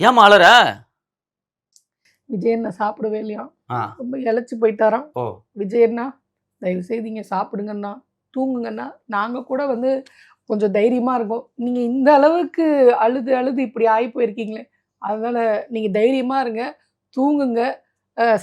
ஏமா அலற? விஜயண்ணா சாப்பிடவே இல்லையா? ரொம்ப இழைச்சி போயிட்டாராம். ஓ. விஜயண்ணா தயவு செய்து இங்கே சாப்பிடுங்கண்ணா. தூங்குங்கண்ணா. நாங்கள் கூட வந்து கொஞ்சம் தைரியமாக இருக்கோம். நீங்கள் இந்த அளவுக்கு அழுது அழுது இப்படி ஆகி போயிருக்கீங்களே அதனால் நீங்கள் தைரியமாக இருங்க தூங்குங்க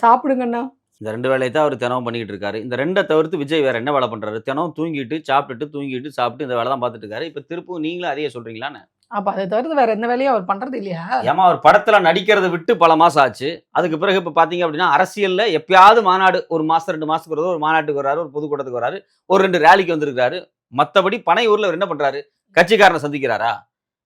சாப்பிடுங்கண்ணா. இந்த ரெண்டு வேலையை தான் அவர் தினமும் பண்ணிக்கிட்டு இருக்காரு. இந்த ரெண்டை தவிர்த்து விஜய் வேற என்ன வேலை பண்றாரு? தினம் தூங்கிட்டு சாப்பிட்டுட்டு தூங்கிட்டு சாப்பிட்டு இந்த வேலை தான் பார்த்துட்டு இருக்காரு. இப்போ திருப்பும் நீங்களும் அதையே சொல்றீங்களான்னு? அப்போ அதை தவிர்த்து வேற எந்த வேலையும் அவர் பண்ணுறது இல்லையா? ஏமா அவர் படத்துல நடிக்கிறத விட்டு பல மாசம் ஆச்சு. அதுக்கு பிறகு இப்போ பாத்தீங்க அப்படின்னா அரசியல்ல எப்பயாவது மாநாடு ஒரு மாசம் ரெண்டு மாசத்துக்கு ஒரு ஒரு மாநாட்டுக்கு வர்றாரு ஒரு பொதுக்கூட்டத்துக்கு வராரு ஒரு ரெண்டு ரேலிக்கு வந்திருக்காரு மத்தபடி பனையூர்ல அவர் என்ன பண்றாரு? கட்சிக்காரனை சந்திக்கிறாரா?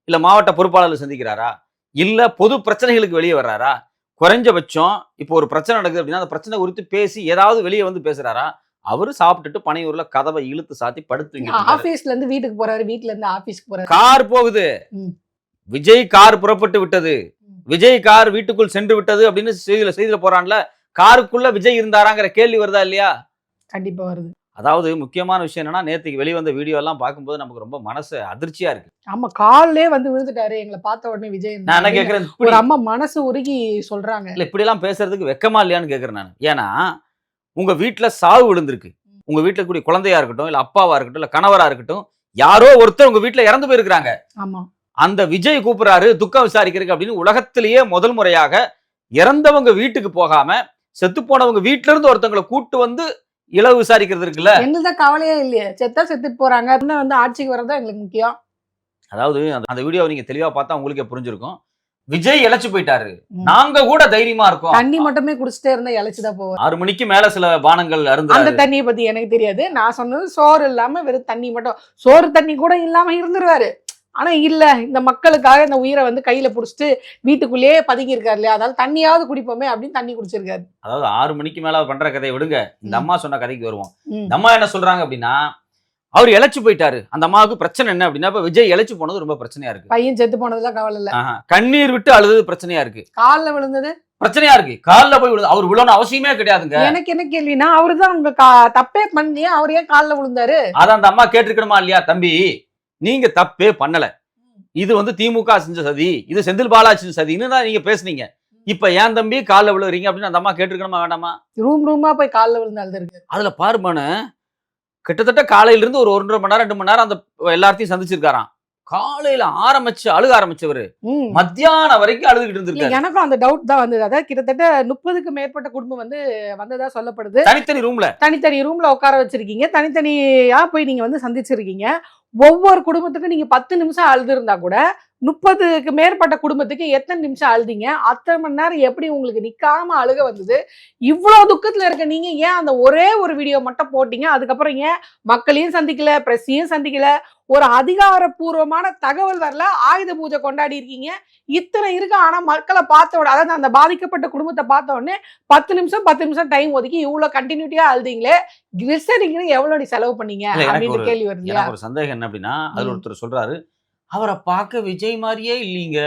இல்ல மாவட்ட பொறுப்பாளர்களை சந்திக்கிறாரா? இல்ல பொது பிரச்சனைகளுக்கு வெளியே வர்றாரா? குறைஞ்சபட்சம் இப்போ ஒரு பிரச்சனை நடக்குது அப்படின்னா அந்த பிரச்சனை குறித்து பேசி ஏதாவது வெளியே வந்து பேசுறாரா? அவரு சாப்பிட்டுட்டு பனையூர்ல கதவை இழுத்து சாத்தி படுத்து ஆஃபீஸ்ல இருந்து வீட்டுக்கு போறாரு வீட்ல இருந்து ஆஃபீஸ்க்கு போறாரு. கார் போகுது. விஜய் கார் புறப்பட்டு விட்டது. விஜய் கார் வீட்டுக்குள் சென்று விட்டது அப்படின்னு செய்தியில செய்தியில போறான்ல. காருக்குள்ள விஜய் இருந்தாராங்கிற கேள்வி வருதா இல்லையா? கண்டிப்பா வருது. அதாவது முக்கியமான விஷயம் என்னன்னா நேத்துக்கு வெளிவந்த வீடியோ எல்லாம் பார்க்கும்போது நமக்கு ரொம்ப மனசு அதிர்ச்சியா இருக்கு. ஆமா கால்லே வந்து விழுந்துட்டாரு. எங்களை பார்த்த உடனே விஜய் நான் என்ன கேக்குறேன்? ஒரு அம்மா மனசு உருகி சொல்றாங்க. இல்ல இப்படி எல்லாம் பேசுறதுக்கு வெக்கமா இல்லையான்னு கேக்குறேன் நான். ஏன்னா உங்க வீட்டுல சாவு விழுந்திருக்கு. உங்க வீட்டுல கூடிய குழந்தையா இருக்கட்டும் இல்ல அப்பாவா இருக்கட்டும் இல்ல கணவரா இருக்கட்டும் யாரோ ஒருத்தர் உங்க வீட்டுல இறந்து போயிருக்கிறாங்க. அந்த விஜய் கூப்பிடுறாரு துக்கம் விசாரிக்கிறதுக்கு அப்படின்னு உலகத்திலேயே முதல் முறையாக இறந்தவங்க வீட்டுக்கு போகாம செத்து போனவங்க வீட்ல இருந்து ஒருத்தவங்களை கூட்டு வந்து இளவு விசாரிக்கிறது இருக்குல்ல. எங்களுக்கு கவலையே இல்லையே. செத்தா செத்துட்டு போறாங்க. வந்து ஆட்சிக்கு வரதான் எங்களுக்கு முக்கியம். அதாவது அந்த- அந்த வீடியோவை நீங்க தெளிவா பார்த்தா உங்களுக்கே புரிஞ்சிருக்கும். விஜய் இழைச்சு போயிட்டாரு. நாங்க கூட தைரியமா இருக்கோம். தண்ணி மட்டுமே குடிச்சிட்டே இருந்தா இழைச்சுதான் போவார். ஆறு மணிக்கு மேல சில பானங்கள் அந்த அருந்தாரு தண்ணியை பத்தி எனக்கு தெரியாது. நான் சொன்னது சோறு இல்லாம வெறும் தண்ணி மட்டும். சோறு தண்ணி கூட இல்லாம இருந்துருவாரு. ஆனா இல்ல இந்த மக்களுக்காக இந்த உயிரை வந்து கையில புடிச்சிட்டு வீட்டுக்குள்ளேயே பதுங்கி இருக்காரு இல்லையா? அதனால தண்ணியாவது குடிப்போமே அப்படின்னு தண்ணி குடிச்சிருக்காரு. அதாவது ஆறு மணிக்கு மேல பண்ற கதையை விடுங்க. இந்த. அம்மா சொன்ன கதைக்கு வருவோம். இந்த அம்மா என்ன சொல்றாங்க அப்படின்னா அவர் இழைச்சு போயிட்டாரு. அந்த அம்மாவுக்கு பிரச்சனை என்ன அப்படின்னா இப்ப விஜய் இழைச்சு போனது ரொம்ப பிரச்சனையா இருக்கு. பையன் செத்து போனதுல கவலை இல்ல. கண்ணீர் விட்டு அழுது பிரச்சனையா இருக்கு. கால்ல விழுந்தது? பிரச்சனையா இருக்கு. கால்ல போய் விழுந்து அவர் விழணும் அவசியமே கிடையாதுங்க. எனக்கு என்ன கேள்வினா அவருதான் உங்க கா- தப்பே பண்ணியா அவர் ஏன் கால்ல விழுந்தாரு? அத அந்த அம்மா கேட்டிருக்கணுமா இல்லையா தம்பி? நீங்க தப்பே பண்ணல. இது வந்து திமுக செஞ்ச சதி இது செந்தில் பாலாஜி செஞ்ச சதின்னு தான் நீங்க பேசுனீங்க. இப்ப ஏன் தம்பி கால்ல விழுறீங்க அப்படின்னு அந்த அம்மா கேட்டிருக்கணுமா வேண்டாமா? ரூம் ரூமா போய் கால்ல விழுந்து அழுதுருக்கு. அதுல பாருமானு கிட்டத்தட்ட காலையில இருந்து ஒரு ஒன்றரை மணி நேரம் ரெண்டு மணி நேரம் அந்த எல்லாத்தையும் சந்திச்சிருக்காராம். காலையில ஆரம்பிச்சு அழுக ஆரம்பிச்சவரு. மத்தியானம் வரைக்கும் அழுதுகிட்டு இல்ல, இருந்திருக்காரு. எனக்கும் அந்த டவுட் தான் வந்தது. அதாவது கிட்டத்தட்ட முப்பதுக்கு மேற்பட்ட குடும்பம் வந்து வந்ததா சொல்லப்படுது. தனித்தனி ரூம்ல தனித்தனி ரூம்ல உட்கார வச்சிருக்கீங்க. தனித்தனியா போய் நீங்க வந்து சந்திச்சிருக்கீங்க. ஒவ்வொரு குடும்பத்துக்கும் நீங்க பத்து நிமிஷம் அழுது இருந்தா கூட முப்பதுக்கு மேற்பட்ட குடும்பத்துக்கு எத்தனை நிமிஷம் அழுதீங்க? அத்தனை மணி நேரம் எப்படி உங்களுக்கு நிக்காம அழுக வந்தது? இவ்வளவு துக்கத்துல இருக்க நீங்க ஏன் அந்த ஒரே ஒரு வீடியோ மட்டும் போட்டீங்க? அதுக்கப்புறம் ஏன் மக்களையும் சந்திக்கல பிரஸ்ஸையும் சந்திக்கல? ஒரு அதிகாரப்பூர்வமான தகவல் வரல? ஆயுத பூஜை கொண்டாடி இருக்கீங்க. இத்தனை இருக்கு ஆனா மக்களை பார்த்த உடனே அதாவது அந்த பாதிக்கப்பட்ட குடும்பத்தை பார்த்த உடனே பத்து நிமிஷம் பத்து நிமிஷம் டைம் ஒதுக்கி இவ்வளவு கண்டினியூட்டியா அழுதீங்களே? கிளிசரிங்னு எவ்வளவு நீ செலவு பண்ணீங்க? அப்படின்னு கேள்வி வருது ஒரு சந்தேகம் என்ன அப்படின்னா அதுல ம். ஒருத்தர் சொல்றாரு அவரை பார்க்க விஜய் மாதிரியே இல்லீங்க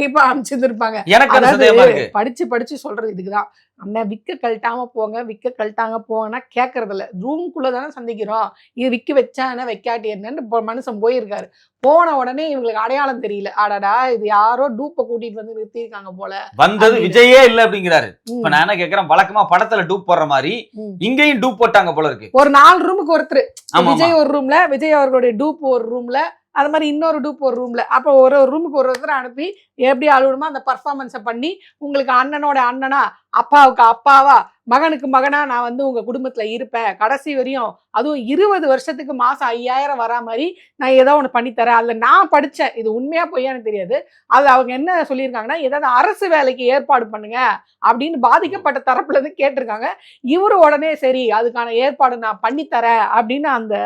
கீப்பு அனுப்பிச்சிருப்பாங்க எனக்கு படிச்சு படிச்சு சொல்றது இதுக்குதான். அண்ணன் விக்க கழட்டாம போங்க விக்க கழட்டாங்க போங்கன்னா கேட்கறது இல்ல ரூம்குள்ள தானே சந்திக்கிறோம். இது விக்க வச்சா என்ன வைக்காட்டி என்னன்னு இப்போ மனுஷன் போயிருக்காரு. போன உடனே இவங்களுக்கு அடையாளம் தெரியல. அடடா இது யாரோ டூப்பை கூட்டிட்டு வந்து நிறுத்திருக்காங்க போல. வந்தது. விஜயே இல்ல அப்படிங்கிறாரு. இப்ப நான் என்ன கேக்குறேன் வழக்கமா படத்துல டூப் போடுற மாதிரி. இங்கேயும் டூப் போட்டாங்க போல இருக்கு. ஒரு நாலு ரூமுக்கு ஒருத்தர். விஜய் ஒரு ரூம்ல விஜய் அவர்களுடைய டூப் ஒரு ரூம்ல அது மாதிரி இன்னொரு டூப் ஒரு ரூமில் அப்போ ஒரு ஒரு ரூமுக்கு ஒரு ஒருத்தர் அனுப்பி எப்படி அழுவணுமோ அந்த பர்ஃபார்மன்ஸை பண்ணி உங்களுக்கு அண்ணனோட அண்ணனா அப்பாவுக்கு அப்பாவா மகனுக்கு மகனா நான் வந்து உங்க குடும்பத்துல இருப்பேன். கடைசி வரையும் அதுவும் இருபது வருஷத்துக்கு மாசம் ஐயாயிரம் வரா மாதிரி நான் ஏதோ ஒன்று பண்ணித்தரேன் அதுல நான் படிச்சேன். இது உண்மையா பொய்யான்னு தெரியாது. அது அவங்க என்ன சொல்லியிருக்காங்கன்னா ஏதாவது அரசு வேலைக்கு ஏற்பாடு பண்ணுங்க அப்படின்னு பாதிக்கப்பட்ட தரப்புல இருந்து கேட்டிருக்காங்க. இவரு உடனே சரி அதுக்கான ஏற்பாடு நான் பண்ணித்தரேன் அப்படின்னு அந்த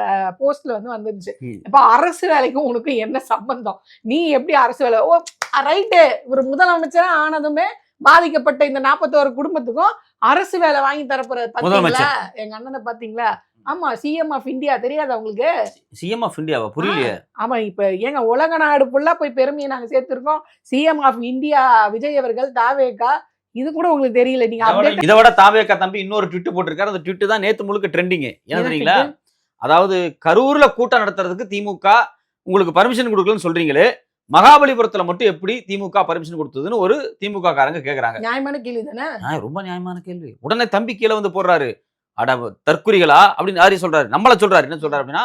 போஸ்ட்ல வந்து வந்துருச்சு. இப்ப அரசு வேலைக்கும் உனக்கு என்ன சம்பந்தம்? நீ எப்படி அரசு வேலை? Oh right. இவர் முதலமைச்சரா ஆனதுமே பாதிக்கப்பட்ட இந்த நாற்பத்தோரு குடும்பத்துக்கும் அரசு வேலை வாங்கி தரப்போறது பாத்தீங்களா. எங்க அண்ணனை பாத்தீங்களா? ஆமா சிஎம் ஆஃப் இந்தியா தெரியாதா உங்களுக்கு? சிஎம் ஆஃப் இந்தியாவா புரியலையே. ஆமா இப்ப ஏங்க உலக நாடு ஃபுல்லா போய் பெருமையை நாங்க சேர்த்திருக்கோம். சிஎம் ஆஃப் இந்தியா விஜய் அவர்கள் தாவேகா இது கூட உங்களுக்கு தெரியல. நீங்க இதை விட தாவேக்கா தம்பி இன்னொரு ட்விட் போட்டிருக்காரு. அந்த ட்விட் தான் நேத்து முழுக்க ட்ரெண்டிங் என்ன தெரியுங்களா? அதாவது கரூர்ல கூட்டம் நடத்துறதுக்கு திமுக உங்களுக்கு பர்மிஷன் கொடுக்கலன்னு சொல்றீங்களே. மகாபலிபுரத்துல மட்டும் எப்படி திமுக பர்மிஷன் கொடுத்ததுன்னு ஒரு திமுக காரங்க கேக்குறாங்க. நியாயமான கேள்வி தானே ரொம்ப நியாயமான கேள்வி. உடனே தம்பி கீழே வந்து போடுறாரு. அட தற்குறிகளா? அப்படின்னு யாரையும் சொல்றாரு? நம்மள சொல்றாரு. என்ன சொல்றாரு அப்படின்னா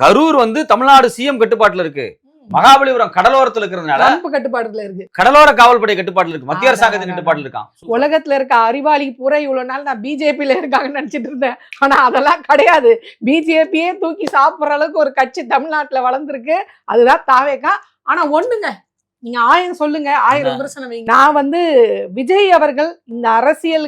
கரூர் வந்து தமிழ்நாடு சிஎம் கட்டுப்பாட்டுல இருக்கு. மகாபலிபுரம் கடலோரத்துல இருக்கிறதுனால கட்டுப்பாடுல இருக்கு. கடலோர காவல்படை கட்டுப்பாட்டுல இருக்கு. மத்திய அரசாங்கத்தின் ஆடா, கட்டுப்பாட்டுல இருக்கான். உலகத்துல இருக்க அறிவாளி பூரா இவ்வளவு நாள் நான் பிஜேபியில இருக்காங்கன்னு நினைச்சிட்டு இருந்தேன். ஆனா அதெல்லாம் கிடையாது. பிஜேபியே தூக்கி சாப்பிடுற அளவுக்கு ஒரு கட்சி தமிழ்நாட்டுல வளர்ந்துருக்கு. அதுதான் தாவேக்கா. ஆனா ஒண்ணுங்க. நீங்க ஆயிரம் சொல்லுங்க. ஆயிரம்? விமர்சனம் வைங்க. நான் வந்து விஜய் அவர்கள் இந்த அரசியல்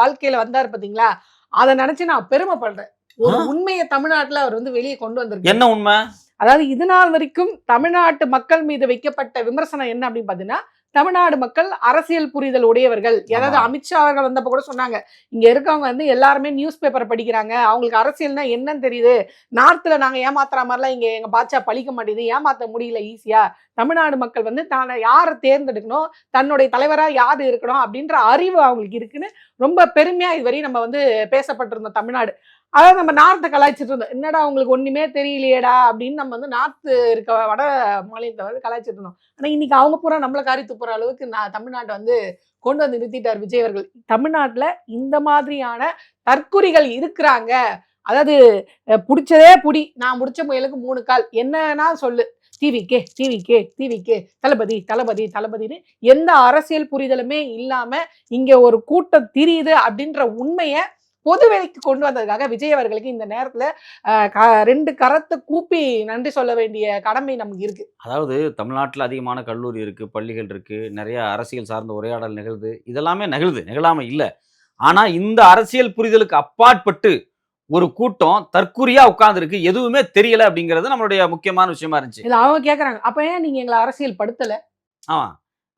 வாழ்க்கையில வந்தாரு பாத்தீங்களா? அதை நினைச்சு நான் பெருமைப்படுறேன். ஒரு. உண்மையை தமிழ்நாட்டுல அவர் வந்து வெளியே கொண்டு வந்திருக்காரு. என்ன உண்மை? அதாவது இது நாள் வரைக்கும் தமிழ்நாட்டு மக்கள் மீது வைக்கப்பட்ட விமர்சனம் என்ன அப்படின்னு பாத்தீங்கன்னா தமிழ்நாடு மக்கள் அரசியல் புரிதல் உடையவர்கள். ஏதாவது. அமித்ஷா அவர்கள் வந்தப்ப கூட சொன்னாங்க இங்க இருக்கவங்க வந்து எல்லாருமே நியூஸ் பேப்பர் படிக்கிறாங்க. அவங்களுக்கு அரசியல்னா என்னன்னு தெரியுது. நார்த்ல நாங்க ஏமாத்துற மாதிரிலாம் இங்க எங்க பாச்சா பழிக்க மாட்டேங்குது. ஏமாத்த முடியல ஈஸியா தமிழ்நாடு மக்கள் வந்து தானே யாரை தேர்ந்தெடுக்கணும்? தன்னுடைய தலைவரா யார் இருக்கணும்? அப்படின்ற அறிவு அவங்களுக்கு இருக்குன்னு ரொம்ப பெருமையா இதுவரையும் நம்ம வந்து பேசப்பட்டிருந்தோம் தமிழ்நாடு. அதாவது நம்ம நார்த்தை கலாய்ச்சிட்டு இருந்தோம். என்னடா உங்களுக்கு ஒண்ணுமே தெரியலையேடா அப்படின்னு நம்ம வந்து நார்த்து இருக்க வட மாநிலத்தை வந்து கலாய்ச்சிட்டு இருந்தோம். ஆனால் இன்னைக்கு அவங்க பூரா நம்மள காரி துப்புற அளவுக்கு நான் தமிழ்நாட்டை வந்து கொண்டு வந்து நிறுத்திட்டார் விஜய் அவர்கள் தமிழ்நாட்டுல இந்த மாதிரியான தற்குறிகள் இருக்கிறாங்க. அதாவது பிடிச்சதே புடிச்சதே புடி. நான் முடிச்ச முயலுக்கு மூணு கால். என்னன்னா சொல்லு. டிவிக்கே டிவிக்கே டிவிக்கே தளபதி தளபதி தளபதின்னு எந்த அரசியல் புரிதலுமே இல்லாம இங்கே ஒரு கூட்டம் திரியுது அப்படின்ற உண்மையை பொதுவெளிக்கு கொண்டு வந்ததுக்காக விஜய் அவர்களுக்கு இந்த நேரத்துல ரெண்டு கரத்தை கூப்பி நன்றி சொல்ல வேண்டிய கடமை நமக்கு இருக்கு. அதாவது தமிழ்நாட்டில் அதிகமான கல்லூரி இருக்கு பள்ளிகள் இருக்கு நிறைய அரசியல் சார்ந்த உரையாடல் நிகழ்து இதெல்லாமே நிகழ்து நிகழாம இல்லை. ஆனா இந்த அரசியல் புரிதலுக்கு அப்பாற்பட்டு ஒரு கூட்டம் தற்குறியா உட்கார்ந்துருக்கு எதுவுமே தெரியல அப்படிங்கிறது நம்மளுடைய முக்கியமான விஷயமா இருந்துச்சு. இது அவங்க கேக்குறாங்க. அப்ப ஏன் நீங்க எங்களை அரசியல் படுத்தல? ஆமா.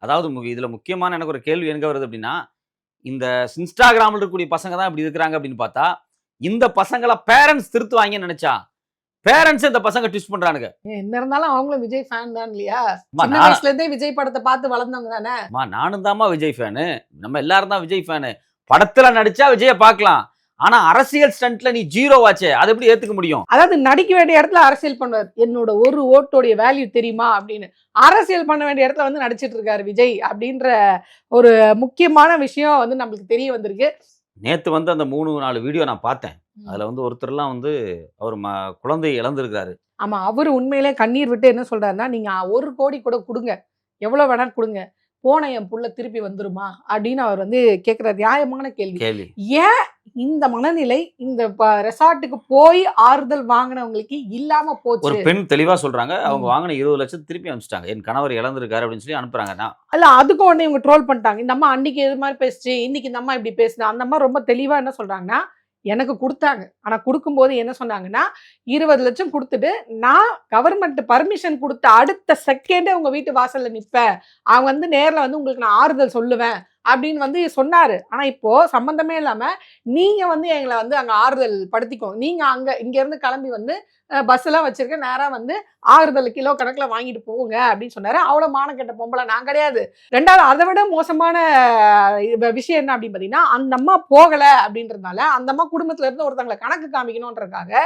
அதாவது இதுல முக்கியமான எனக்கு ஒரு கேள்வி எங்க வருது அப்படின்னா இந்த இன்ஸ்டாகிராமில் இருக்கக்கூடிய பசங்க தான் இப்படி இருக்கிறாங்க அப்படின்னு பார்த்தா இந்த பசங்களை பேரண்ட்ஸ் திருத்துவாங்கன்னு நினைச்சா பேரண்ட்ஸ் இந்த பசங்க ட்விஸ்ட் பண்றானுங்க. என்ன இருந்தாலும் அவங்களும் விஜய் ஃபேன் தான் இல்லையா? சின்ன வயசுல இருந்தே விஜய் படத்தை பார்த்து வளர்ந்தவங்க தானே? நானும் தாம்மா விஜய் ஃபேனு நம்ம எல்லாரும் தான் விஜய் ஃபேனு படத்துல நடிச்சா விஜய பார்க்கலாம். ஆனா அரசியல் ஸ்டண்ட்ல நீ ஜீரோ வாச்சே அதை எப்படி ஏத்துக்க முடியும்? அதாவது நடிக்க வேண்டிய இடத்துல அரசியல் பண்ணுவார். என்னோட ஒரு ஓட்டோடைய வேல்யூ தெரியுமா அப்படின்னு. அரசியல் பண்ண வேண்டிய இடத்துல வந்து நடிச்சிட்டு இருக்காரு விஜய் அப்படின்ற ஒரு முக்கியமான விஷயம் வந்து நம்மளுக்கு தெரிய வந்திருக்கு. நேத்து வந்து அந்த மூணு நாலு வீடியோ நான் பார்த்தேன். அதுல வந்து ஒருத்தர்லாம் வந்து அவர் ம குழந்தை இழந்திருக்கிறாரு. ஆமா அவரு உண்மையிலே கண்ணீர் விட்டு என்ன சொல்றாருன்னா நீங்க ஒரு கோடி கூட கொடுங்க. எவ்வளவு வேணாலும் கொடுங்க. போன என் புள்ள திருப்பி வந்துருமா? அப்படின்னு அவர் வந்து கேக்குற நியாயமான கேள்வி. ஏன் இந்த மனநிலை இந்த ரெசார்ட்டுக்கு போய் ஆறுதல் வாங்கினவங்களுக்கு இல்லாம ஒரு போச்சு பெண் தெளிவா சொல்றாங்க. அவங்க. வாங்கின இருபது லட்சம் திருப்பி அனுப்பிச்சிட்டாங்க. என் கணவர் இழந்திருக்காரு அப்படின்னு சொல்லி அனுப்புறாங்க. நான் அல்ல அதுக்கும் உடனே இவங்க ட்ரோல் பண்ணிட்டாங்க. இந்த அம்மா அன்னைக்கு இது மாதிரி பேசுச்சு இன்னைக்கு இந்த அம்மா இப்படி பேசுது. அந்த அம்மா ரொம்ப தெளிவா என்ன சொல்றாங்கன்னா எனக்கு கொடுத்தாங்க. ஆனால் கொடுக்கும்போது என்ன சொன்னாங்கன்னா இருபது லட்சம் கொடுத்துட்டு நான் கவர்மெண்ட் பர்மிஷன் கொடுத்த அடுத்த செகண்டே உங்கள் வீட்டு வாசலில் நிற்பேன் அவங்க வந்து நேரில் வந்து உங்களுக்கு நான் ஆறுதல் சொல்லுவேன். அப்படின்னு வந்து சொன்னார். ஆனால் இப்போது சம்மந்தமே இல்லாமல் நீங்கள் வந்து எங்களை வந்து அங்கே ஆறுதல் படுத்திக்கோ. நீங்கள் அங்கே இங்கேருந்து கிளம்பி வந்து பஸ்ஸெல்லாம் வச்சுருக்க நேராக வந்து ஆறுதல் கிலோ கணக்கில் வாங்கிட்டு போங்க அப்படின்னு சொன்னார். அவ்வளோ மானக்கெட்ட பொம்பளை நான் கிடையாது. ரெண்டாவது அதை விட மோசமான இது விஷயம் என்ன அப்படின்னு பார்த்தீங்கன்னா அந்த அம்மா அப்படின்றதுனால அந்த அம்மா குடும்பத்தில் இருந்து ஒருத்தங்களை கணக்கு காமிக்கணுன்றதுக்காக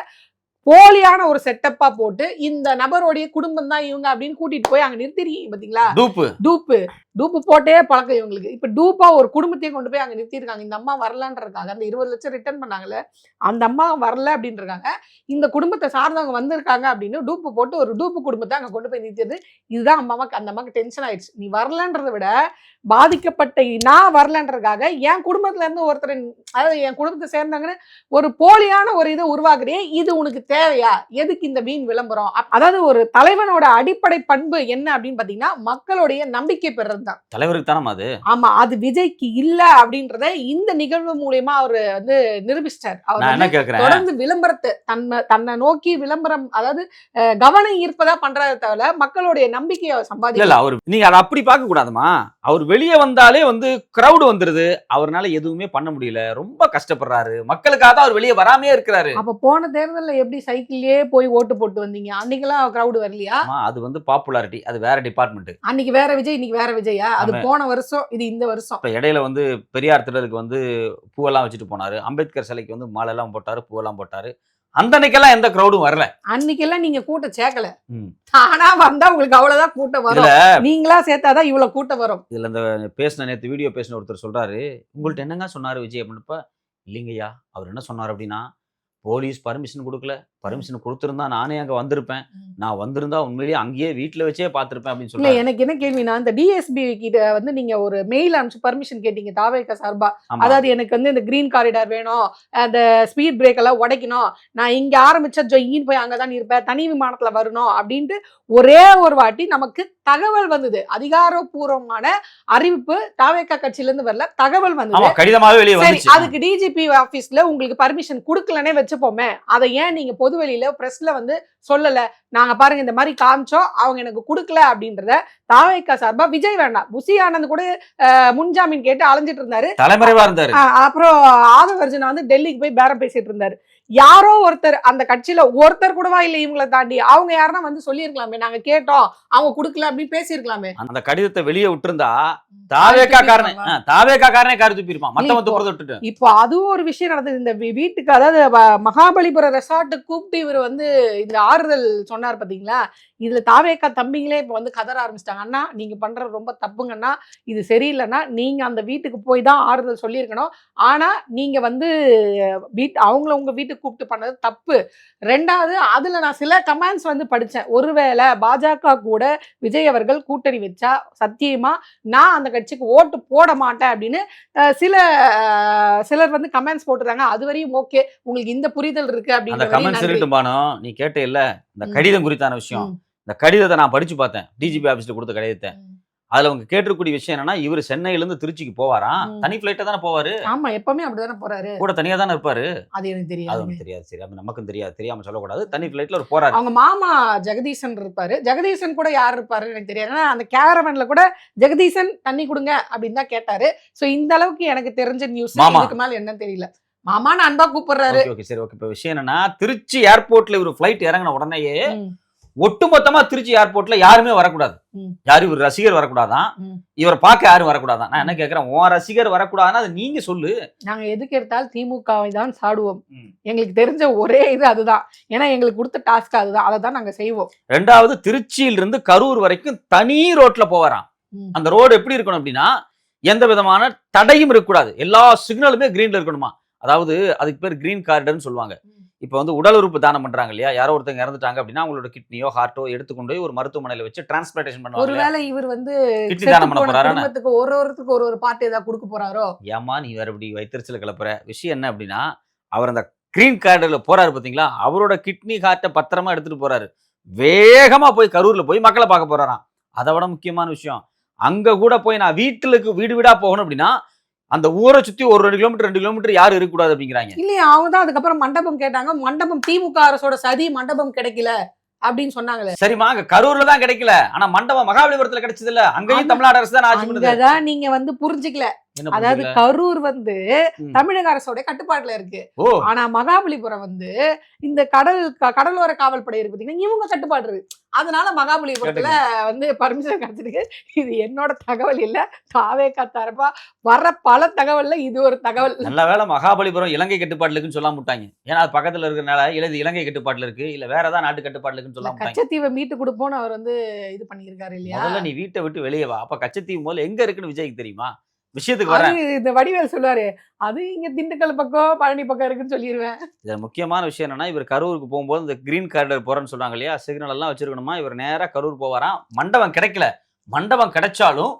போலியான ஒரு செட்டப்பா போட்டு இந்த நபருடைய குடும்பம் தான் இவங்க அப்படின்னு கூட்டிட்டு போய் அங்க நிறுத்திருக்கீங்க பாத்தீங்களா? டூப்பு டூப்பு டூப்பு போட்டே பழக்கம் இவங்களுக்கு. இப்ப டூப்பா ஒரு குடும்பத்தையே கொண்டு போய் அங்க நிறுத்திருக்காங்க இந்த அம்மா வரலன்றதுக்காக அந்த இருபது லட்சம் ரிட்டர்ன் பண்ணாங்கல்ல அந்த அம்மா வரல அப்படின்றக்காங்க இந்த குடும்பத்தை சார்ந்தவங்க வந்திருக்காங்க அப்படின்னு டூப்பு போட்டு ஒரு டூப்பு குடும்பத்தை அங்க கொண்டு போய் நிறுத்தியது இதுதான் அம்மாவுக்கு அந்த அம்மாவுக்கு டென்ஷன் ஆயிடுச்சு. நீ வரலன்றதை விட பாதிக்கப்பட்ட நான் வரலன்றதுக்காக என் குடும்பத்துல இருந்து ஒருத்தர் அதாவது என் குடும்பத்தை சேர்ந்தாங்கன்னு ஒரு போலியான ஒரு இதை உருவாக்குறே இது உனக்கு தேவையா? எதுக்கு இந்த வீண் விளம்பரம்? அதாவது ஒரு தலைவனோட அடிப்படை பண்பு என்ன அப்படின்னு பாத்தீங்கன்னா மக்களுடைய நம்பிக்கை பெறது தான். தலைவருக்கு தானே அது ஆமா அது விஜய்க்கு இல்ல அப்படின்றத இந்த நிகழ்வு மூலியமா அவரு வந்து நிரூபிச்சிட்டார். அவர் தொடர்ந்து விளம்பரத்தை தன்னை தன்னை நோக்கி விளம்பரம் அதாவது கவனம் ஈர்ப்பதா பண்றதை தவிர மக்களுடைய நம்பிக்கையை அவர் சம்பாதிக்கல. அவர் நீங்க அதை அப்படி பார்க்க கூடாதுமா அவர் வெளியே வந்தாலே வந்து கிரவுடு வந்துருது. அவர்னால எதுவுமே பண்ண முடியல. ரொம்ப கஷ்டப்படுறாரு. மக்களுக்காக தான் அவர் வெளியே வராமே இருக்கிறாரு. அப்ப போன தேர்தல்ல எப்படி சைக்கிள்லயே போய் ஓட்டு போட்டு வந்தீங்க? அன்னைக்கெல்லாம் கிரௌடு வரலையா? அது வந்து பாப்புலாரிட்டி அது வேற டிபார்ட்மெண்ட் அன்னைக்கு வேற விஜய் இன்னைக்கு வேற விஜயா? அது. போன வருஷம் இது இந்த வருஷம். இப்ப இடையில வந்து பெரியார் திடலுக்கு வந்து பூவெல்லாம் வச்சுட்டு போனாரு. அம்பேத்கர் சிலைக்கு வந்து மாலை எல்லாம் போட்டாரு பூவெல்லாம் போட்டாரு. அந்த அன்னைக்கெல்லாம் எந்த கிரௌடும் வரல. அன்னைக்கெல்லாம் நீங்க கூட்டம் சேர்க்கல. ஆனா வந்தா உங்களுக்கு அவ்வளவுதான் கூட்டம் வரும். நீங்களா சேர்த்தாதான் இவ்வளவு கூட்டம் வரும். இதுல இந்த பேசின நேத்து வீடியோ பேசின ஒருத்தர் சொல்றாரு உங்கள்ட்ட என்னங்க சொன்னாரு விஜய் அப்படின்னப்ப? இல்லைங்கய்யா அவர் என்ன சொன்னார் அப்படின்னா போலீஸ் பர்மிஷன் கொடுக்கல. பர்மிஷன் கொடுத்திருந்தா நானே அங்க வந்திருப்பேன். நான் வந்திருந்தா உண்மையிலேயே அங்கேயே வீட்டுல வச்சே பார்த்திருப்பேன் அப்படின்னு சொல்றாரு எனக்கு என்ன கேள்வினா இந்த டிஎஸ்பி கிட்ட வந்து நீங்க ஒரு மெயில் அனுப்பிச்சு பர்மிஷன் கேட்டீங்க தாவேக்க சார்பா. அதாவது எனக்கு வந்து இந்த கிரீன் காரிடார் வேணும் அந்த ஸ்பீட் பிரேக் எல்லாம் உடைக்கணும் நான் இங்க ஆரம்பிச்ச ஜொய்யின்னு போய் அங்கதான் இருப்பேன் தனி விமானத்துல வரணும் அப்படின்ட்டு ஒரே ஒரு வாட்டி நமக்கு தகவல் வந்தது. அதிகாரப்பூர்வமான அறிவிப்பு தாவேக்கா கட்சியில இருந்து வரல தகவல் வந்தது. கடிதமாவே வெளியே அதுக்கு டிஜிபி ஆபீஸ்ல உங்களுக்கு பர்மிஷன் கொடுக்கலனே வச்சுப்போமே. அதை ஏன் நீங்க பொது வெளியில பிரஸ்ல வந்து சொல்லல. நாங்க பாருங்க இந்த மாதிரி காமிச்சோம் அவங்க எனக்கு கொடுக்கல அப்படின்றத தாவேக்கா சார்பா விஜய் வேண்டாம் புசி ஆனந்த் கூட முன்ஜாமீன் கேட்டு அலைஞ்சிட்டு இருந்தாரு. தலைமறைவா இருந்தாரு. அப்புறம் ஆதவர்ஜுனா வந்து டெல்லிக்கு போய் பேரம் பேசிட்டு இருந்தாரு. யாரோ ஒருத்தர் அந்த கட்சியில ஒருத்தர் கூடவா இல்ல இவங்களை தாண்டி? அவங்க யாருன்னா வந்து சொல்லியிருக்கலாமே. நாங்க கேட்டோம். அவங்க கொடுக்கல அப்படின்னு பேசியிருக்கலாமே. அந்த கடிதத்தை வெளியே விட்டுருந்தா தாவேக்கா துப்பிருப்பாங்களா? தாவேக்கா காரனே காரி துப்பிருப்பான் மத்தவன் துப்புறத விட்டுட்டு. இப்போ அதுவும் ஒரு விஷயம் நடந்தது. இந்த வீட்டுக்கு அதாவது மகாபலிபுரம் ரெசார்ட்டு கூப்பிட்டு இவர் வந்து இந்த ஆறுதல் சொன்னார் பாத்தீங்களா? இதுல தாவேக்கா தம்பிங்களே இப்போ வந்து கதற ஆரம்பிச்சிட்டாங்க. அண்ணா நீங்க பண்றது ரொம்ப தப்புங்கண்ணா இது சரியில்லைன்னா நீங்க அந்த வீட்டுக்கு போய் தான் ஆறுதல் சொல்லியிருக்கணும். ஆனா நீங்க வந்து வீட் அவங்கள உங்க வீட்டுக்கு கூப்பிட்டு பண்ணது தப்பு. ரெண்டாவது அதுல நான் சில கமெண்ட்ஸ் வந்து படிச்சேன். ஒருவேளை பாஜக கூட விஜய் அவர்கள் கூட்டணி வச்சா சத்தியமா நான் அந்த கட்சிக்கு ஓட்டு போட மாட்டேன் அப்படின்னு சில சிலர் வந்து கமெண்ட்ஸ் போட்டுருந்தாங்க. அது வரையும் ஓகே உங்களுக்கு இந்த புரிதல் இருக்கு பானோ. நீ கேட்ட இல்ல. இந்த. கடிதம் குறித்தான விஷயம். இந்த கடிதத்தை நான் படிச்சு பார்த்தேன். டிஜிபி ஆபீஸ்ல கொடுத்த கடிதத்தை. அதுல அவங்க கேட்டிருக்கக்கூடிய விஷயம் என்னன்னா இவர் சென்னையில இருந்து திருச்சிக்கு போவாராம். தனி பிளைட்ல தானே போவாரு? ஆமா எப்பவுமே அப்படிதானே போறாரு. கூட தனியா தானே இருப்பாரு? அது எனக்கு அது தெரியாது ஒன்றும் தெரியாது. சரி அது நமக்கும் தெரியாது. தெரியாம சொல்லக்கூடாது. தனி பிளைட்ல ஒரு போறாரு. அவங்க மாமா ஜெகதீசன் இருப்பாரு. ஜெகதீசன் கூட யார் இருப்பாரு எனக்கு தெரியாது. ஏன்னா அந்த கேரவன்ல கூட ஜெகதீசன் தண்ணி கொடுங்க அப்படின்னு தான் கேட்டாரு. சோ இந்த அளவுக்கு எனக்கு தெரிஞ்ச நியூஸ். இதுக்கு மேல என்னன்னு தெரியல. மாமான்னு அன்பா கூப்பிடுறாரு. ஓகே சரி ஓகே. இப்போ விஷயம் என்னன்னா திருச்சி ஏர்போர்ட்ல இவர் ஃபிளைட் இறங்கின உடனேயே. ஒட்டுமொத்தமா திருச்சி ஏர்போர்ட்ல யாருமே வரக்கூடாது. யாரும் இவர் ரசிகர் வரக்கூடாதான். இவரை பார்க்க யாரும் வரக்கூடாதான்? நான் என்ன கேக்குறேன் உன் ரசிகர் வரக்கூடாதுன்னா அது நீங்க சொல்லு. நாங்க எதுக்கு எடுத்தாலும் திமுகவை தான் சாடுவோம். எங்களுக்கு தெரிஞ்ச ஒரே இது அதுதான். ஏன்னா எங்களுக்கு கொடுத்த டாஸ்க் அதுதான். அதை தான் நாங்க செய்வோம். ரெண்டாவது திருச்சியில இருந்து கரூர் வரைக்கும் தனி ரோட்ல போவாராம். அந்த ரோடு எப்படி இருக்கணும் அப்படின்னா எந்த விதமான தடையும் இருக்கக்கூடாது. எல்லா சிக்னலுமே கிரீன்ல இருக்கணுமா? அதாவது அதுக்கு பேர் கிரீன் கார்டுன்னு சொல்லுவாங்க. இப்போ வந்து உடல் உறுப்பு தானம் பண்றாங்க இல்லையா? யாரோ ஒருத்தங்க இறந்துட்டாங்க அப்படின்னா அவங்களோட கிட்னியோ ஹார்ட்டோ எடுத்து கொண்டு போய் ஒரு மருத்துவமனையில வச்சு டிரான்ஸ்பிளான்டேஷன் பண்ணுவாங்க? ஒருவேளை இவர் வந்து கிட்னி தானம் பண்ண போறாரா ஒரு ஒருத்தருக்கு ஒரு ஒரு பாட்டு ஏதாவது கொடுக்க போறாரோ? ஏமா நீ வேற இப்படி வைத்தறிச்சல கிளப்புற. விஷயம் என்ன அப்படின்னா அவர் அந்த கிரீன் கார்டுல போறாரு பாத்தீங்களா? அவரோட கிட்னி ஹார்ட்டை பத்திரமா எடுத்துட்டு போறாரு. வேகமா போய் கரூர்ல போய் மக்களை பார்க்க போறாராம். அதை விட முக்கியமான விஷயம் அங்க கூட போய் நான் வீட்டுக்கு வீடு வீடா போகணும் அப்படின்னா அந்த ஊரை சுத்தி ஒரு ரெண்டு கிலோமீட்டர் ரெண்டு கிலோமீட்டர் யாரும் இருக்கக்கூடாது அப்படிங்கிறாங்க. இல்லையா அவங்க தான் அதுக்கப்புறம் மண்டபம் கேட்டாங்க. மண்டபம் திமுக அரசோட சதி மண்டபம் கிடைக்கல அப்படின்னு சொன்னாங்களே. சரிம்மா அங்க கரூர்ல தான் கிடைக்கல. ஆனா மண்டபம் மகாபலிபுரத்துல கிடைச்சது இல்ல அங்கேயும். தமிழ்நாடு அரசு தான் ஆட்சி பண்ணுது. நீங்க வந்து புரிஞ்சுக்கல. அதாவது? கரூர் வந்து. தமிழக அரசோட கட்டுப்பாட்டுல இருக்கு. ஆனா மகாபலிபுரம் வந்து இந்த கடல் கடலோர காவல்படை இருக்கு பாத்தீங்கன்னா இவங்க கட்டுப்பாடு இருக்கு. அதனால மகாபலிபுரத்துல வந்து பர்மிஷன் கிடைச்சிருக்கு. இது என்னோட தகவல் இல்ல. தாவேக்கா தரப்பா வர்ற பல தகவல்ல இது ஒரு தகவல். நல்ல வேளை மகாபலிபுரம் இலங்கை கட்டுப்பாட்டுல இருக்குன்னு சொல்லாம விட்டாங்க. ஏன்னா அது பக்கத்துல இருக்கிறனால இல்ல இது இலங்கை கட்டுப்பாட்டுல இருக்கு. இல்ல வேற ஏதாவது நாட்டு கட்டுப்பாட்டுல இருக்குன்னு சொல்லாம கச்சத்தீவை மீட்டு கொடுப்போம்னு அவர் வந்து இது பண்ணியிருக்காரு இல்லையா? முதல்ல நீ வீட்டை விட்டு வெளியே வா. அப்ப கச்சத்தீவு முதல்ல எங்க இருக்குன்னு விஜய்க்கு தெரியுமா? விஷயத்துக்கு வரேன். இந்த வடிவேல் சொல்லுவாரு அது இங்க திண்டுக்கல் பக்கம் பழனி பக்கம் இருக்குன்னு சொல்லிடுவேன் இதுல முக்கியமான விஷயம் என்னன்னா இவர் கரூருக்கு போகும்போது இந்த கிரீன் கார்டர் போறேன்னு சொல்றாங்க இல்லையா? சிக்னல் எல்லாம் வச்சிருக்கணுமா? இவர் நேரா கரூர் போவாராம். மண்டபம் கிடைக்கல. மண்டபம் கிடைச்சாலும்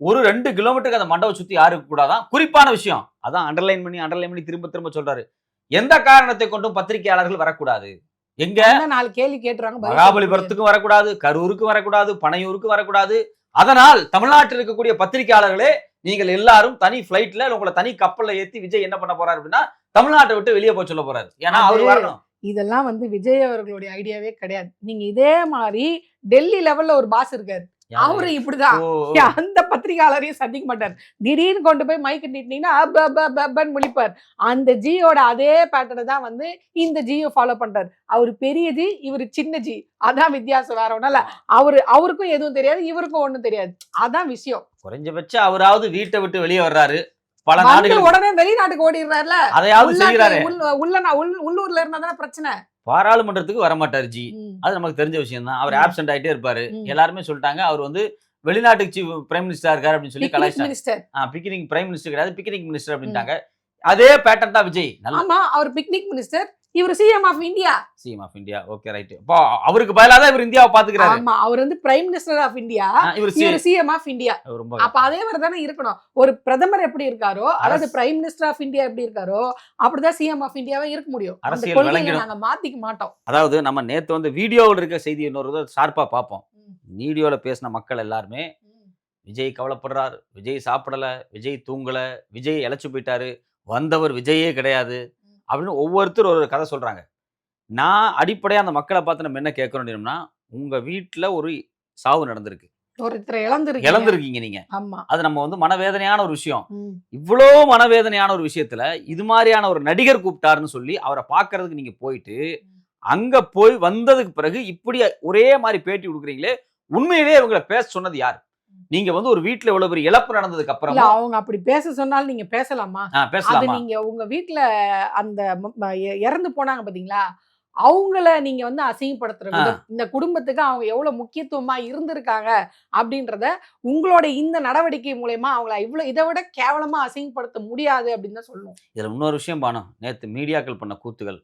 ஒரு ரெண்டு கிலோமீட்டருக்கு அந்த மண்டபம் சுத்தி யாரும் இருக்க கூடாதான். குறிப்பான விஷயம் அதான் அண்டர்லைன் பண்ணி அண்டர்லைன் பண்ணி திரும்ப திரும்ப சொல்றாரு. எந்த காரணத்தை கொண்டும் பத்திரிகையாளர்கள் வரக்கூடாது. எங்க? நாலு கேள்வி கேட்டுறாங்க மகாபலிபுரத்துக்கும் வரக்கூடாது கரூருக்கு வரக்கூடாது பனையூருக்கு வரக்கூடாது. அதனால் தமிழ்நாட்டில் இருக்கக்கூடிய பத்திரிகையாளர்களே நீங்கள் எல்லாரும் தனி பிளைட்ல உங்களை தனி கப்பல்ல ஏத்தி விஜய் என்ன பண்ண போறாரு அப்படின்னா தமிழ்நாட்டை விட்டு வெளியே போய் சொல்ல போறாரு. ஏன்னா அவர் வரணும். இதெல்லாம் வந்து விஜய் அவர்களுடைய ஐடியாவே கிடையாது. நீங்க இதே மாதிரி டெல்லி லெவல்ல ஒரு பாஸ் இருக்காரு. அவரு இப்படிதான். அந்த பத்திரிகையாளரையும் சந்திக்க மாட்டார். திடீர்னு கொண்டு போய் மைக்கு நீட்டினீங்கன்னா முழிப்பார். அந்த ஜியோட அதே பேட்டர்னை தான் வந்து இந்த ஜியோ ஃபாலோ பண்றாரு. அவர் பெரிய ஜி இவர் சின்ன ஜி அதான் வித்தியாசம் வேற இல்ல. அவரு அவருக்கும் எதுவும் தெரியாது இவருக்கும் ஒண்ணும் தெரியாது. அதான் விஷயம். குறைஞ்சபட்சம் அவராவது வீட்டை விட்டு வெளியே வர்றாரு. பல நாடுகள் உடனே வெளிநாட்டுக்கு ஓடிடுறாருல? அதையாவது செய்கிறாரு. உள்ள உள்ளூர்ல இருந்தா தானே பிரச்சனை? பாராளுமன்றத்துக்கு வரமாட்டாரு ஜி. அது நமக்கு தெரிஞ்ச விஷயம் தான் அவர். ஆப்சென்ட் ஆயிட்டே இருப்பாரு. எல்லாருமே சொல்லிட்டாங்க அவர் வந்து வெளிநாட்டுக்கு பிரைம் மினிஸ்டர் இருக்காரு அப்படின்னு சொல்லி கலாய்ச்சாங்க பிக்னிக் பிரைம் மினிஸ்டர் கிடையாது பிக்னிக் மினிஸ்டர் அப்படின்ட்டாங்க. அதே பேட்டர்ன் தான் விஜய். ஆமா அவர் பிக்னிக் மினிஸ்டர் இவர் CM of India CM of India okay right இப்போ அவருக்கு பதிலாக தான் இவர் இந்தியாவை பாத்துக்கிறாரு. ஆமா அவர் வந்து பிரைம் மினிஸ்டர் ஆஃப் இந்தியா இவர் சிஎம் ஆஃப் இந்தியா ரொம்ப அப்ப அதே மாதிரி தானே இருக்கணும். ஒரு பிரதமர் எப்படி இருக்காரோ அதாவது பிரைம் மினிஸ்டர் ஆஃப் இந்தியா எப்படி இருக்காரோ அப்படிதான் சிஎம் ஆஃப் இந்தியாவே இருக்க முடியும். அரசியல் விளங்கிடும். நாங்க மாத்திக்க மாட்டோம். அதாவது நம்ம நேத்து வந்து வீடியோவில் இருக்க செய்தி இன்னொரு ஷார்ப்பா பார்ப்போம். ம். வீடியோல பேசின மக்கள் எல்லாருமே. விஜய் கவலைப்படுறாரு. விஜய் சாப்பிடல விஜய் தூங்கல விஜய் இழைச்சு போயிட்டாரு. வந்தவர் விஜயே கிடையாது. அப்படின்னு ஒவ்வொருத்தர் ஒரு கதை சொல்றாங்க. நான் அடிப்படையா அந்த மக்களை பார்த்து நம்ம என்ன கேட்கறோம்னா உங்க வீட்டுல ஒரு சாவு நடந்திருக்கு. ஒருத்தரை இழந்திருக்கு இழந்திருக்கீங்க நீங்க. ஆமா. அது நம்ம வந்து மனவேதனையான ஒரு விஷயம். இவ்வளோ மனவேதனையான ஒரு விஷயத்துல இது மாதிரியான ஒரு நடிகர் கூப்பிட்டாருன்னு சொல்லி அவரை பார்க்கறதுக்கு நீங்க போயிட்டு அங்க போய் வந்ததுக்கு பிறகு இப்படி ஒரே மாதிரி பேட்டி கொடுக்குறீங்களே உண்மையிலேயே இவங்களை பேச சொன்னது யார்? நீங்க வந்து ஒரு வீட்டுல இவ்வளவு பெரிய இழப்பு நடந்ததுக்கு அப்புறமா அவங்க அப்படி பேச சொன்னாலும் நீங்க பேசலாமா? அது நீங்க உங்க வீட்ல அந்த இறந்து போனாங்க பாத்தீங்களா? அவங்கள நீங்க வந்து அசிங்கப்படுத்துற இந்த குடும்பத்துக்கு அவங்க எவ்வளவு முக்கியத்துவமா இருந்திருக்காங்க அப்படின்றத உங்களோட இந்த நடவடிக்கை மூலயமா அவங்கள இவ்வளவு இதை விட கேவலமா அசிங்கப்படுத்த முடியாது அப்படின்னு தான் சொல்லணும் இதுல இன்னொரு விஷயம் பானம் நேத்து மீடியாக்கள் பண்ண கூத்துகள்.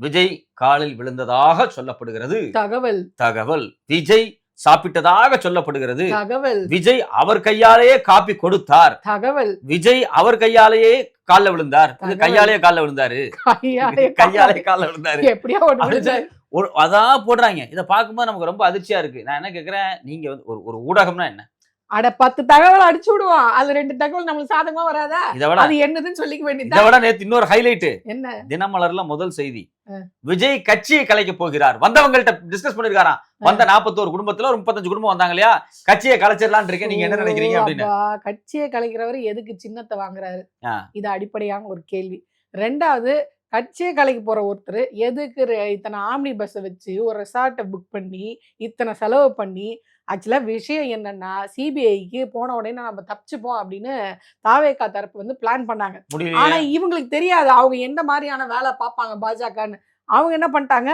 விஜய் காலில் விழுந்ததாக சொல்லப்படுகிறது. தகவல். தகவல். விஜய் சாப்பிட்டதாக சொல்லப்படுகிறது. தகவல். விஜய் அவர் கையாலேயே காப்பி கொடுத்தார். தகவல். விஜய் அவர் கையாலேயே கால்ல விழுந்தார். இது. கையாலேயே கால்ல விழுந்தாரு. கையாலே கால்ல விழுந்தாரு. எப்படியா. ஒரு அதான் போடுறாங்க. இதை பார்க்கும்போது நமக்கு ரொம்ப அதிர்ச்சியா இருக்கு. நான் என்ன கேக்குறேன்? நீங்க வந்து ஒரு ஒரு ஊடகம்னா என்ன? அட பத்து தகவல் அடிச்சு விடுவான். அது ரெண்டு தகவல் நம்மளுக்கு சாதகமா வராதா? இதை விட அது என்னதுன்னு சொல்லிக்க இதை வேண்டியது விட நேத்து இன்னொரு ஹைலைட் என்ன? தினமலர்ல முதல் செய்தி. விஜய் கட்சியை கலைக்க போகிறார். வந்தவங்கள்ட்ட டிஸ்கஸ் பண்ணிருக்காராம். வந்த நாற்பத்தோரு குடும்பத்துல ஒரு முப்பத்தஞ்சு குடும்பம் வந்தாங்க இல்லையா? கட்சியை கலைச்சிடலான் இருக்கேன். நீங்க என்ன நினைக்கிறீங்க அப்படின்னு. அப்பா, கட்சியை கலைக்கிறவர் எதுக்கு சின்னத்தை வாங்குறாரு. இது அடிப்படையான ஒரு கேள்வி. ரெண்டாவது கட்சியை கலைக்க போற ஒருத்தர் எதுக்கு ரெ- இத்தனை ஆம்னி பஸ்ஸை வச்சு ஒரு ரெசார்ட்டை புக் பண்ணி இத்தனை செலவு பண்ணி ஆக்சுவலா விஷயம் என்னன்னா சிபிஐக்கு போன உடனே நம்ம தப்பிச்சுப்போம் அப்படின்னு தாவேகா தரப்பு வந்து பிளான் பண்ணாங்க. முடியலையே. ஆனா இவங்களுக்கு தெரியாது அவங்க எந்த மாதிரியான வேலை பார்ப்பாங்க பாஜகன்னு. அவங்க என்ன பண்ணிட்டாங்க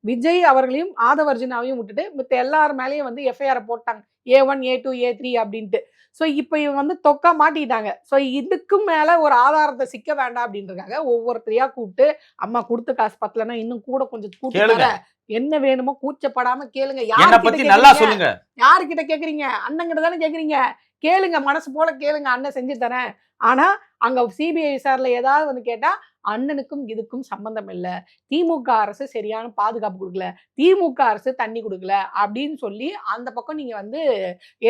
விஜய் அவர்களையும் ஆதவர்ஜுனாவையும் விட்டுட்டு மித்த எல்லார் மேலேயும் வந்து எஃப்ஐஆர் போட்டாங்க. A one A two A three அப்படின்ட்டு. ஸோ இப்போ இவங்க வந்து தொக்கா மாட்டிட்டாங்க ஸோ இதுக்கும் மேல ஒரு ஆதாரத்தை சிக்க வேண்டாம் அப்படின்றதுக்காக ஒவ்வொருத்தரையா கூப்பிட்டு அம்மா கொடுத்த காசு பத்தலன்னா இன்னும் கூட கொஞ்சம் கூட்டி. என்ன வேணுமோ கூச்சப்படாம கேளுங்க. யார்கிட்ட நல்லா? சொல்லுங்க. யாருக்கிட்ட கேக்குறீங்க? அண்ணங்கிட்ட தானே கேக்குறீங்க. கேளுங்க மனசு போல கேளுங்க. அண்ணன் செஞ்சு தரேன். ஆனா அங்க சிபிஐ விசாரில ஏதாவது வந்து கேட்டா அண்ணனுக்கும் இதுக்கும் சம்பந்தம் இல்லை. திமுக அரசு சரியான பாதுகாப்பு கொடுக்கல. திமுக அரசு தண்ணி கொடுக்கல அப்படின்னு சொல்லி அந்த பக்கம் நீங்க வந்து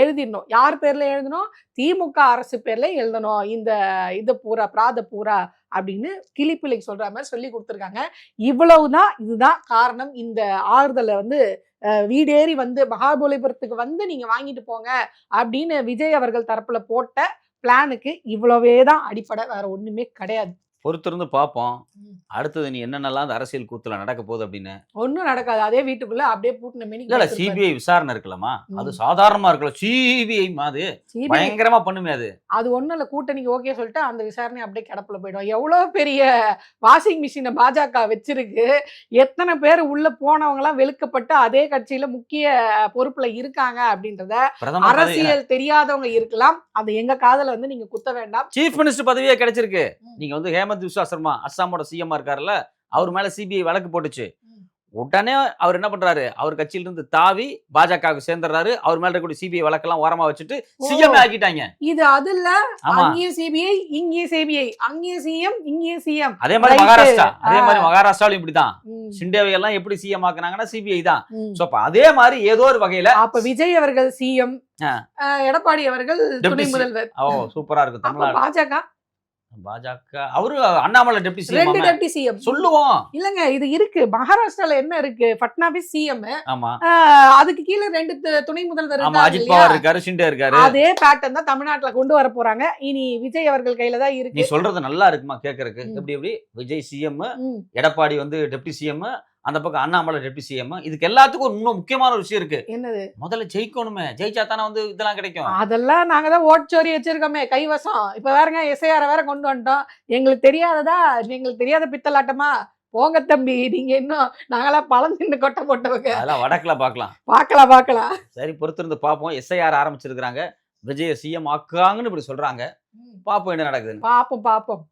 எழுதிடணும். யார் பேர்ல எழுதணும்? திமுக அரசு பேர்ல எழுதணும். இந்த இது பூரா பிராத பூரா அப்படின்னு கிளிப்பிள்ளைக்கு சொல்ற மாதிரி சொல்லி கொடுத்துருக்காங்க. இவ்வளவுதான் இதுதான் காரணம். இந்த ஆறுதலை வந்து வீடேறி வந்து மகாபலிபுரத்துக்கு வந்து நீங்க வாங்கிட்டு போங்க அப்படின்னு விஜய் அவர்கள் தரப்புல போட்ட பிளானுக்கு இவ்வளவே தான் அடிப்படை. வேற ஒண்ணுமே கிடையாது. பொறுத்திருந்து பார்ப்போம். அடுத்தது நீ என்னென்னலாம் அந்த அரசியல் கூத்துல நடக்க போகுது அப்படின்னு. ஒண்ணும் நடக்காது. அதே வீட்டுக்குள்ள அப்படியே பூட்டின மினி இல்ல சிபிஐ விசாரணை இருக்கலாமா அது சாதாரணமா இருக்கலாம் சிபிஐ சிபிஐ பயங்கரமா பண்ணுமே அது. அது ஒண்ணும் இல்ல. கூட்டணிக்கு ஓகே சொல்லிட்டு அந்த விசாரணை அப்படியே கிடப்புல போயிடும். எவ்வளவு பெரிய வாஷிங் மிஷினை பாஜக வச்சிருக்கு. எத்தனை பேர் உள்ள போனவங்க எல்லாம் வெளுக்கப்பட்டு அதே கட்சியில முக்கிய பொறுப்புல இருக்காங்க அப்படின்றத அரசியல் தெரியாதவங்க இருக்கலாம். அது எங்க காதுல வந்து நீங்க குத்த வேண்டாம். சீஃப் மினிஸ்டர் பதவியே கிடைச்சிருக்கு. நீங்க வந்து ஹேமந்த் விஸ்வா சர்மா அஸ்ஸாமோட சிஎம் இருக்காருல்ல அவர் மேல சிபிஐ வழக்கு போட்டுச்சு. உடனே அவர் என்ன பண்றாரு? அவர் கட்சியில இருந்து தாவி பாஜகவுக்கு சேர்ந்துடுறாரு. அவர் மேல இருக்கக்கூடிய சிபிஐ வழக்கெல்லாம் ஓரமா வச்சுட்டு. சிஎம் ஆக்கிட்டாங்க. இது அது இல்ல. அங்கேயும் சிபிஐ இங்கேயும் சிபிஐ அங்கேயும் சிஎம் இங்கேயும் சிஎம் அதே மாதிரி. மகாராஷ்டிரா. அதே. மாதிரி மகாராஷ்டிராலும் இப்படிதான் சிண்டேவை எல்லாம் எப்படி சிஎம் ஆக்குனாங்கன்னா சிபிஐ தான். சோ அப்ப அதே மாதிரி ஏதோ ஒரு வகையில அப்ப விஜய் அவர்கள் சிஎம். எடப்பாடி அவர்கள் துணை முதல்வர். ஓ சூப்பரா இருக்கு அப்ப தமிழ்நாடு. பாஜக பாஜக அவரு அண்ணாமலை டெப்டி ரெண்டு டெப்டி சிஎம். சொல்லுவோம். இல்லங்க இது இருக்கு. மகாராஷ்டிரால என்ன இருக்கு? பட்னாபிஸ் சிஎம். ஆமா. அதுக்கு கீழே ரெண்டு துணை முதல்வர் இருக்காரு அதே பேட்டர்ன் தான் தமிழ்நாட்டுல கொண்டு வர போறாங்க. இனி விஜய் அவர்கள் கையில தான் நீ இருக்கு சொல்றது நல்லா இருக்குமா கேக்குறதுக்கு. எப்படி எப்படி? விஜய் சிஎம் எடப்பாடி வந்து டெப்டி சிஎம் அந்த பக்கம் அண்ணாமலை டெப்டி சிஎம் இதுக்கு எல்லாத்துக்கும் ஒரு இன்னும் முக்கியமான ஒரு விஷயம் இருக்கு. என்னது? முதல்ல ஜெயிக்கணுமே. ஜெயிச்சா தானே வந்து இதெல்லாம் கிடைக்கும். அதெல்லாம் நாங்க தான் ஓட்சோரி வச்சிருக்கோமே கைவசம். இப்ப வேறங்க எஸ்ஐஆர் வேற கொண்டு வந்துட்டோம். எங்களுக்கு தெரியாததா? எங்களுக்கு தெரியாத பித்தலாட்டமா? போங்க தம்பி நீங்க இன்னும் நாங்களாம் பழம் தின்னு கொட்டை போட்டவங்க. அதெல்லாம் வடக்குல பார்க்கலாம். பார்க்கலாம் பார்க்கலாம். சரி பொறுத்திருந்து பார்ப்போம். எஸ்ஐஆர் ஆரம்பிச்சிருக்கிறாங்க. விஜய சிஎம் ஆக்குறாங்கன்னு இப்படி சொல்றாங்க. பார்ப்போம் என்ன நடக்குதுன்னு. பாப்போம் பாப்போம்